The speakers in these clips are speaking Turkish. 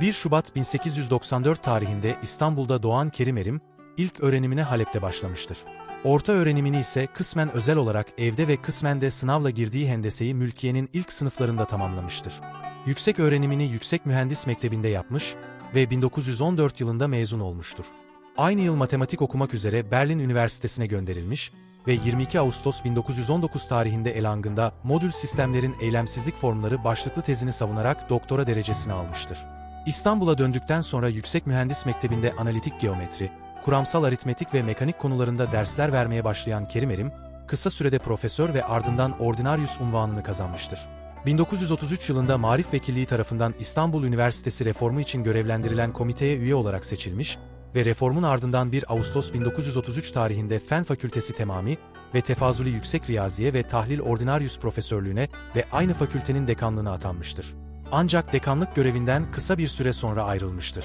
1 Şubat 1894 tarihinde İstanbul'da doğan Kerim Erim, ilk öğrenimine Halep'te başlamıştır. Orta öğrenimini ise kısmen özel olarak evde ve kısmen de sınavla girdiği hendeseyi mülkiyenin ilk sınıflarında tamamlamıştır. Yüksek öğrenimini Yüksek Mühendis Mektebi'nde yapmış ve 1914 yılında mezun olmuştur. Aynı yıl matematik okumak üzere Berlin Üniversitesi'ne gönderilmiş ve 22 Ağustos 1919 tarihinde Elangın'da modül sistemlerin eylemsizlik formları başlıklı tezini savunarak doktora derecesini almıştır. İstanbul'a döndükten sonra Yüksek Mühendis Mektebi'nde analitik geometri, kuramsal aritmetik ve mekanik konularında dersler vermeye başlayan Kerim Erim, kısa sürede profesör ve ardından ordinarius unvanını kazanmıştır. 1933 yılında Marif Vekilliği tarafından İstanbul Üniversitesi reformu için görevlendirilen komiteye üye olarak seçilmiş ve reformun ardından 1 Ağustos 1933 tarihinde Fen Fakültesi Temami ve Tefazuli Yüksek Riyaziye ve Tahlil Ordinarius Profesörlüğüne ve aynı fakültenin dekanlığına atanmıştır. Ancak dekanlık görevinden kısa bir süre sonra ayrılmıştır.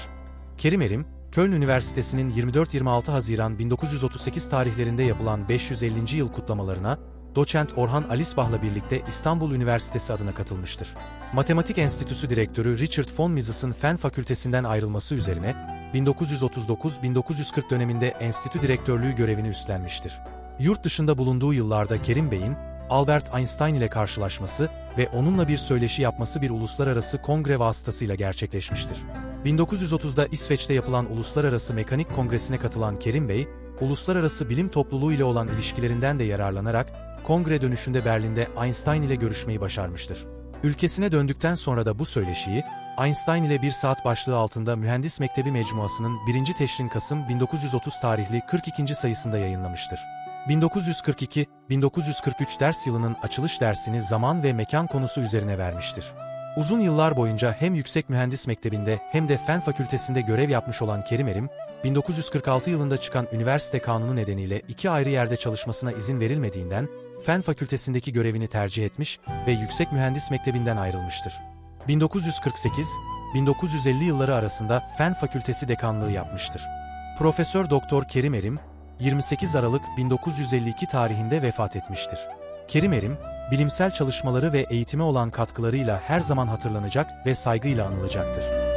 Kerim Erim, Köln Üniversitesi'nin 24-26 Haziran 1938 tarihlerinde yapılan 550. yıl kutlamalarına, doçent Orhan Alisbah'la birlikte İstanbul Üniversitesi adına katılmıştır. Matematik Enstitüsü Direktörü Richard von Mises'ın Fen Fakültesinden ayrılması üzerine 1939-1940 döneminde enstitü direktörlüğü görevini üstlenmiştir. Yurt dışında bulunduğu yıllarda Kerim Bey'in Albert Einstein ile karşılaşması ve onunla bir söyleşi yapması bir uluslararası kongre vasıtasıyla gerçekleşmiştir. 1930'da İsveç'te yapılan Uluslararası Mekanik Kongresi'ne katılan Kerim Bey, uluslararası bilim topluluğu ile olan ilişkilerinden de yararlanarak kongre dönüşünde Berlin'de Einstein ile görüşmeyi başarmıştır. Ülkesine döndükten sonra da bu söyleşiyi, Einstein ile bir saat başlığı altında Mühendis Mektebi Mecmuası'nın 1. Teşrin Kasım 1930 tarihli 42. sayısında yayınlamıştır. 1942-1943 ders yılının açılış dersini zaman ve mekan konusu üzerine vermiştir. Uzun yıllar boyunca hem Yüksek Mühendis Mektebi'nde hem de Fen Fakültesi'nde görev yapmış olan Kerim Erim, 1946 yılında çıkan üniversite kanunu nedeniyle iki ayrı yerde çalışmasına izin verilmediğinden, Fen Fakültesindeki görevini tercih etmiş ve Yüksek Mühendis Mektebi'nden ayrılmıştır. 1948-1950 yılları arasında Fen Fakültesi dekanlığı yapmıştır. Profesör Doktor Kerim Erim, 28 Aralık 1952 tarihinde vefat etmiştir. Kerim Erim, bilimsel çalışmaları ve eğitime olan katkılarıyla her zaman hatırlanacak ve saygıyla anılacaktır.